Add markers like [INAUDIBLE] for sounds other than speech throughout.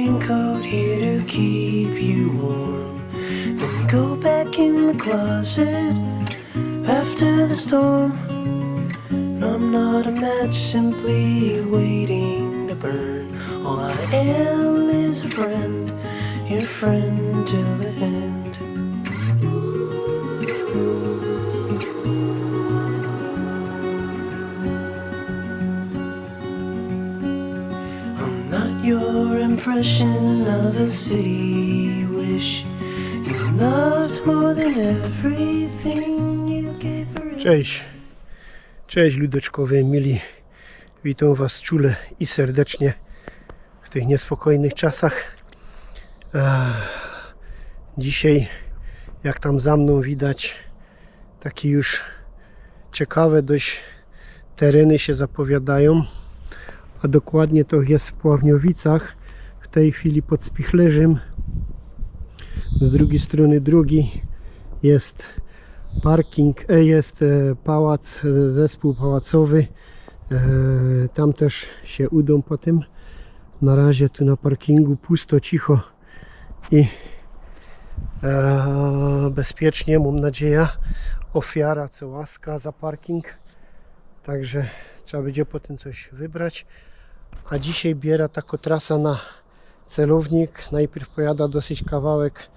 raincoat here to keep you warm. Then go back in the closet after the storm. No, I'm not a match simply waiting to burn. All I am is a friend, your friend till the end. Impression of a city wish. You loved more than everything you gave her. Cześć. Cześć ludeczkowie mili. Witam Was czule i serdecznie w tych niespokojnych czasach. Dzisiaj, jak tam za mną widać, takie już ciekawe dość tereny się zapowiadają. A dokładnie to jest w Pławniowicach. Tej chwili pod Spichlerzem. Z drugiej strony drugi jest parking, e, jest e, pałac, e, zespół pałacowy. Tam też się udą potem. Na razie tu na parkingu pusto, cicho i bezpiecznie, mam nadzieję. Ofiara co łaska za parking. Także trzeba będzie potem coś wybrać. A dzisiaj biera taka trasa na celownik. Najpierw pojada dosyć kawałek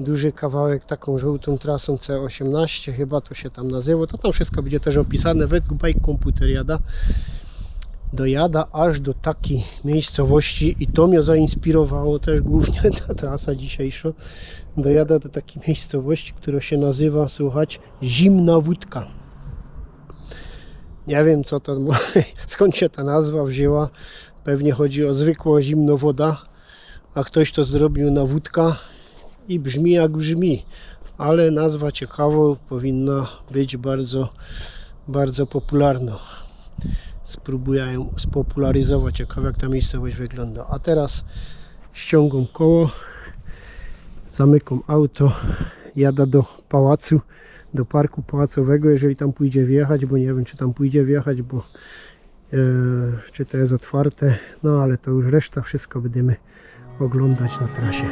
duży kawałek taką żółtą trasą C18 chyba to się tam nazywa. To tam wszystko będzie też opisane. Według komputer jada. Dojada aż do takiej miejscowości i to mnie zainspirowało też głównie [LAUGHS] ta trasa dzisiejsza. Dojada do takiej miejscowości która się nazywa słuchać Zimna Wódka. Nie wiem co to [LAUGHS] skąd się ta nazwa wzięła. Pewnie chodzi o zwykłą zimno woda a ktoś to zrobił na wódka i brzmi jak brzmi, ale nazwa ciekawa powinna być bardzo, bardzo popularna. Spróbuję ją spopularyzować, ciekawe jak ta miejscowość wygląda. A teraz ściągam koło, zamykam auto, jadę do pałacu, do parku pałacowego, jeżeli tam pójdzie wjechać, bo nie wiem czy tam pójdzie wjechać, bo e, czy to jest otwarte, no ale to już reszta wszystko będziemy oglądać na trasie.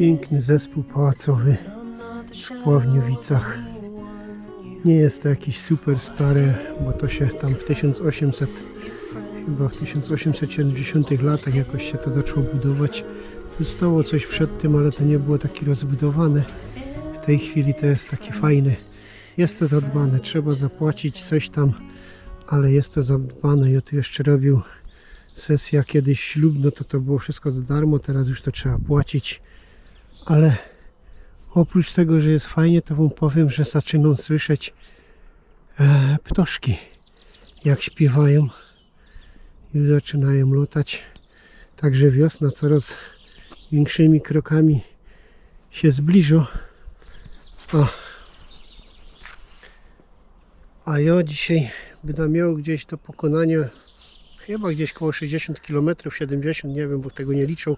Piękny zespół pałacowy w Pławniowicach. Nie jest to jakiś super stary, bo to się tam w 1800, chyba w 1870 latach jakoś się to zaczęło budować. Tu stało coś przed tym, ale to nie było takie rozbudowane. W tej chwili to jest taki fajny. Jest to zadbane, trzeba zapłacić coś tam, ale jest to zadbane. Ja tu jeszcze robił sesja kiedyś ślubno, to to było wszystko za darmo, teraz już to trzeba płacić. Ale oprócz tego, że jest fajnie, to wam powiem, że zaczynam słyszeć e, ptoszki, jak śpiewają. Już zaczynają latać. Także wiosna coraz większymi krokami się zbliża. A, a ja dzisiaj będę miał gdzieś do pokonania chyba gdzieś koło 60 km, 70, nie wiem, bo tego nie liczą.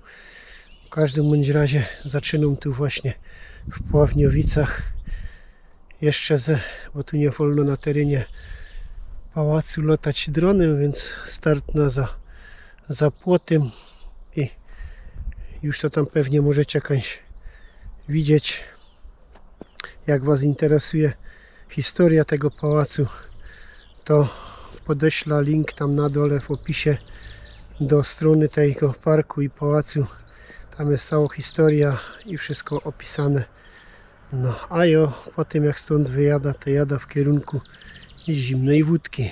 W każdym bądź razie zaczynam tu właśnie w Pławniowicach. Jeszcze ze, bo tu nie wolno na terenie pałacu latać dronem, więc start na za, za płotem i już to tam pewnie możecie jakaś widzieć jak Was interesuje historia tego pałacu to podeślę link tam na dole w opisie do strony tego parku i pałacu tam jest cała historia i wszystko opisane. No, a ja po tym jak stąd wyjada, to jada w kierunku zimnej wódki.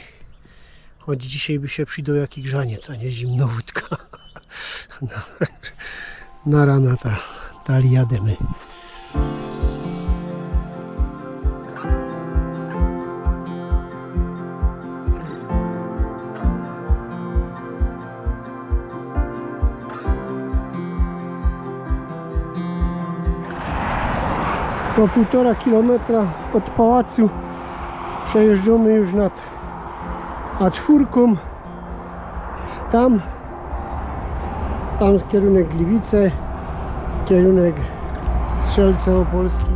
Choć dzisiaj by się przydał jakiś grzaniec, a nie zimna wódka. [LAUGHS] No, na rana ta, dali jademy. Około półtora kilometra od pałacu przejeżdżamy już nad A4. Tam, tam kierunek Gliwice, kierunek Strzelce Opolski.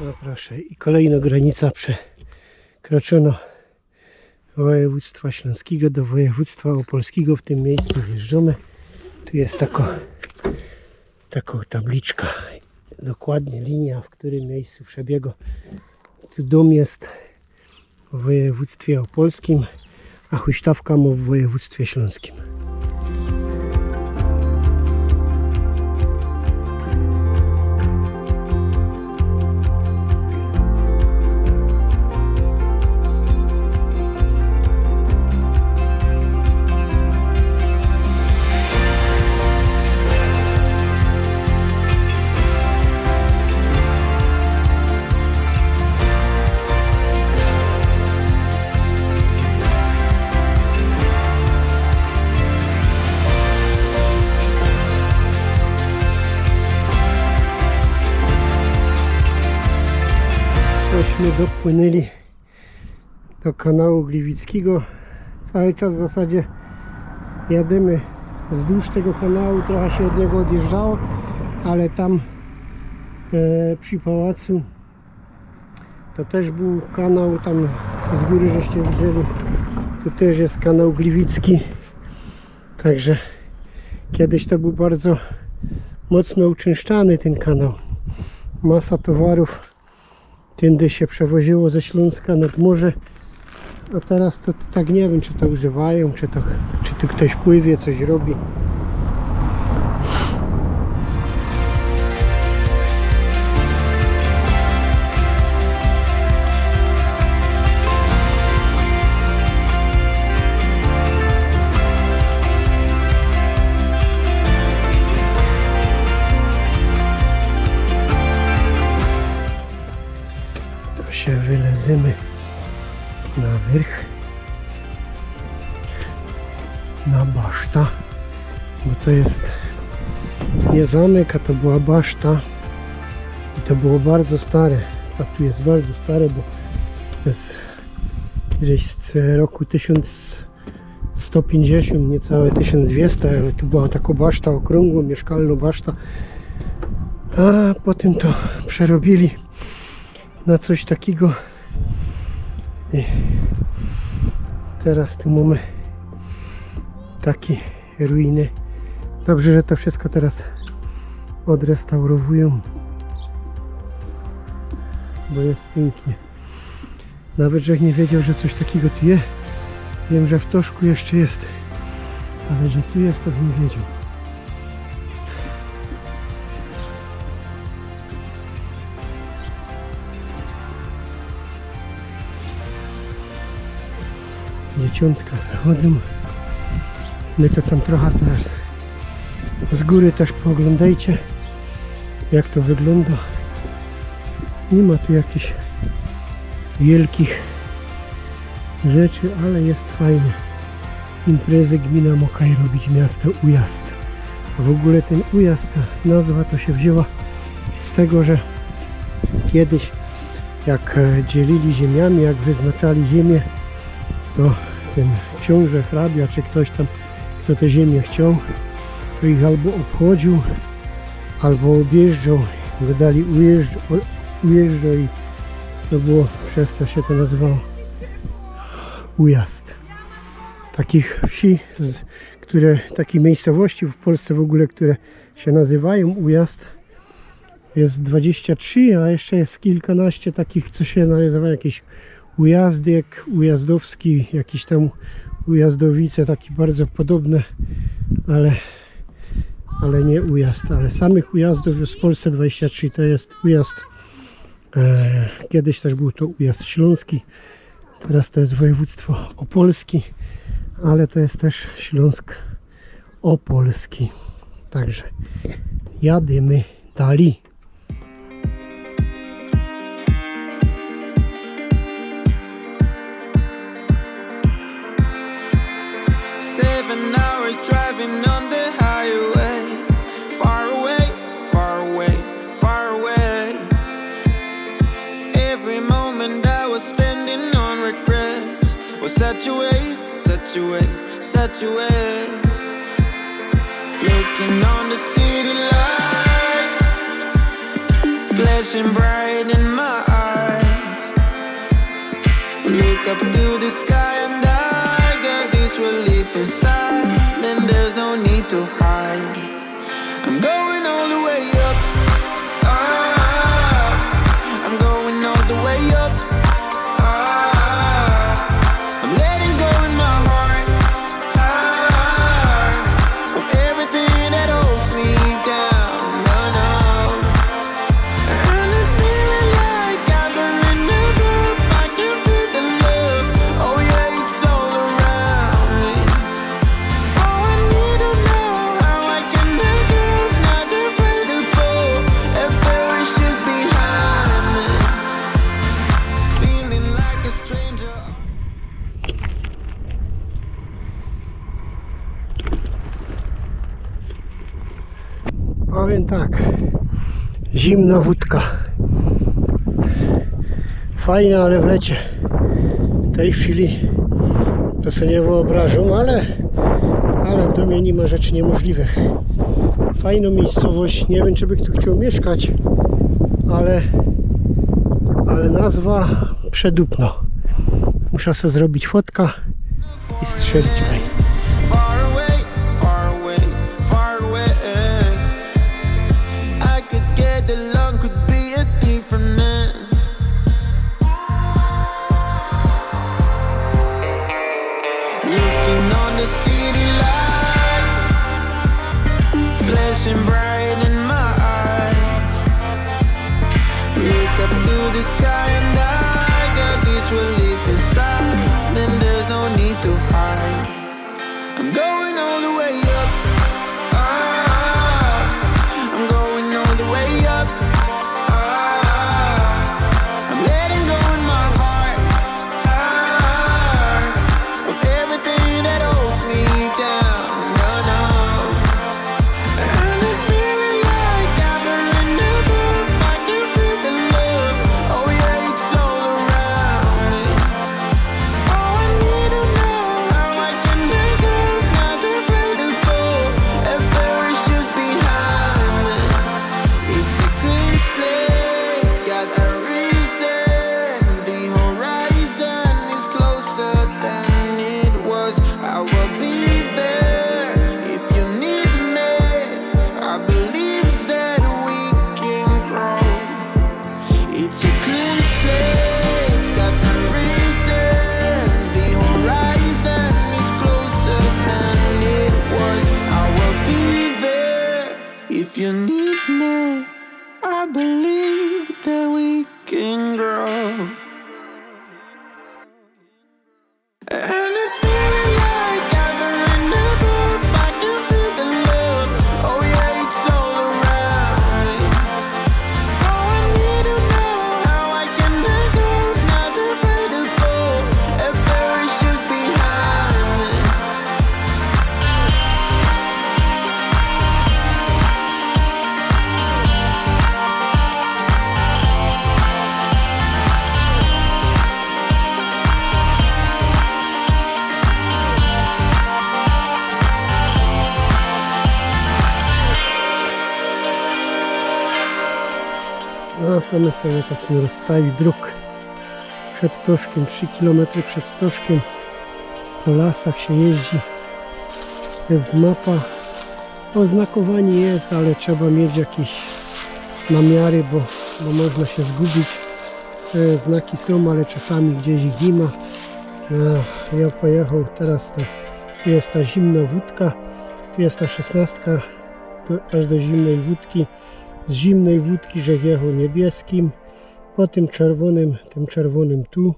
No proszę, i kolejna granica przekroczona województwa śląskiego do województwa opolskiego. W tym miejscu wjeżdżamy. Tu jest taka, taka tabliczka, dokładnie linia, w którym miejscu przebiegu. Tu dom jest w województwie opolskim, a huśtawka ma w województwie śląskim. Dopłynęli do kanału Gliwickiego. Cały czas w zasadzie jademy wzdłuż tego kanału. Trochę się od niego odjeżdżało, ale tam e, przy pałacu to też był kanał tam z góry żeście widzieli. Tu też jest kanał Gliwicki. Także kiedyś to był bardzo mocno uczęszczany ten kanał. Masa towarów tędy się przewoziło ze Śląska nad morze. A teraz to, to tak nie wiem, czy to używają, czy to, czy tu ktoś pływie, coś robi. Wylezymy na wyrch na baszta bo to jest nie zamek, a to była baszta. I to było bardzo stare a tu jest bardzo stare, bo to jest gdzieś z roku 1150 niecałe 1200, ale tu była taka baszta okrągła, mieszkalna baszta. A potem to przerobili na coś takiego i teraz tu mamy takie ruiny. Dobrze, że to wszystko teraz odrestaurowują bo jest pięknie. Nawet, że nie wiedział, że coś takiego tu jest wiem, że w Toszku jeszcze jest ale że tu jest, to nie wiedział dzieciątka zachodzą. My to tam trochę teraz Z góry też pooglądajcie, jak to wygląda. Nie ma tu jakichś wielkich rzeczy, ale jest fajnie. Imprezy gmina Mokaj robić miasto Ujazd. W ogóle ten Ujazd, ta nazwa to się wzięła z tego, że kiedyś jak e, dzielili ziemiami, jak wyznaczali ziemię, to ten książę, hrabia czy ktoś tam, kto tę ziemię chciał, to ich albo obchodził, albo objeżdżał, wydali ujeżdż, ujeżdżał i to było, przez to się to nazywało ujazd. Takich wsi, z, które, takich miejscowości w Polsce w ogóle, które się nazywają ujazd, jest 23, a jeszcze jest kilkanaście takich, co się nazywa jakieś ujazdy, jak ujazdowski, jakiś tam ujazdowice, takie bardzo podobne, ale, ale nie ujazd, ale samych ujazdów w Polsce 23, to jest ujazd, e, kiedyś też był to ujazd śląski, teraz to jest województwo opolski, ale to jest też Śląsk opolski, także jadymy dalej. Such waste, such a waste. Looking on the city lights, flashing bright in my eyes. Look up to the sky and I got this relief inside. Then there's no need to hide. I'm going all the way up. Zimna wódka. Fajna, ale w lecie. W tej chwili to sobie nie wyobrażam, ale, ale to mnie nie ma rzeczy niemożliwych. Fajną miejscowość, nie wiem czy by tu chciał mieszkać, ale, ale nazwa przedupno. Muszę sobie zrobić fotka i strzelić w Mieszkamy sobie na takim rozstaju dróg przed Toszkiem, 3 km przed Toszkiem. Po lasach się jeździ. Jest mapa. Oznakowanie jest, ale trzeba mieć jakieś namiary, bo, bo można się zgubić. E, Znaki są, ale czasami gdzieś ich nie ma. No, ja pojechał teraz to, tu jest ta zimna wódka, tu jest ta szesnastka aż do zimnej wódki. Z zimnej wódki żech jechał niebieskim, po tym czerwonym, tym czerwonym tu,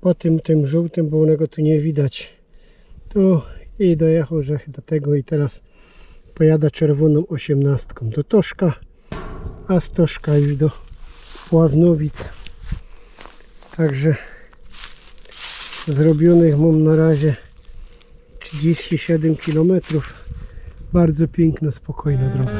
po tym tym żółtym, bo onego tu nie widać. Tu i dojechał żech do tego i teraz pojada czerwoną osiemnastką do Toszka, a z Toszka już do Pławnowic. Także zrobionych mam na razie 37 km. Bardzo piękna, spokojna droga.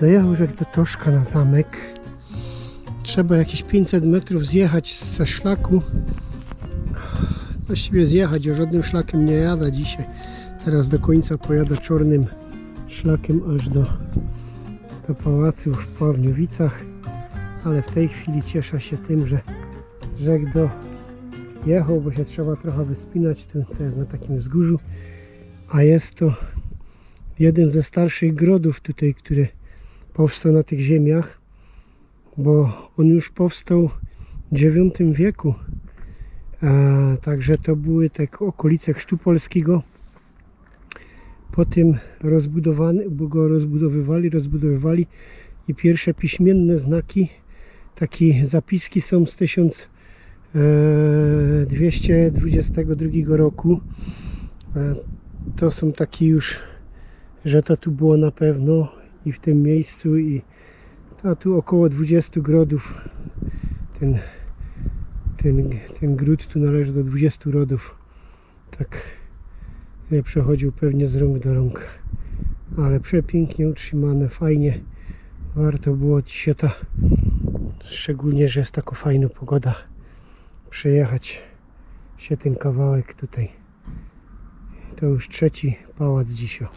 Dojechał już do Toszka na zamek. Trzeba jakieś 500 metrów zjechać ze szlaku. Właściwie zjechać, już żadnym szlakiem nie jada dzisiaj. Teraz do końca pojada czarnym szlakiem aż do, do pałacu w Pławniowicach. Ale w tej chwili cieszę się tym, że rzek do jechał, bo się trzeba trochę wyspinać. To, jest na takim wzgórzu. A jest to jeden ze starszych grodów tutaj, który powstał na tych ziemiach, bo on już powstał w IX wieku. E, także to były te okolice Chrztu Polskiego. Potem rozbudowany, bo go rozbudowywali, rozbudowywali i pierwsze piśmienne znaki, takie zapiski są z 1222 roku. E, to są takie już że to tu było na pewno i w tym miejscu i to tu około 20 grodów. Ten, ten, ten gród tu należy do 20 rodów. Tak e, przechodził pewnie z rąk do rąk. Ale przepięknie utrzymane, fajnie. Warto było dzisiaj ta szczególnie, że jest taka fajna pogoda przejechać się ten kawałek tutaj. To już trzeci pałac dzisiaj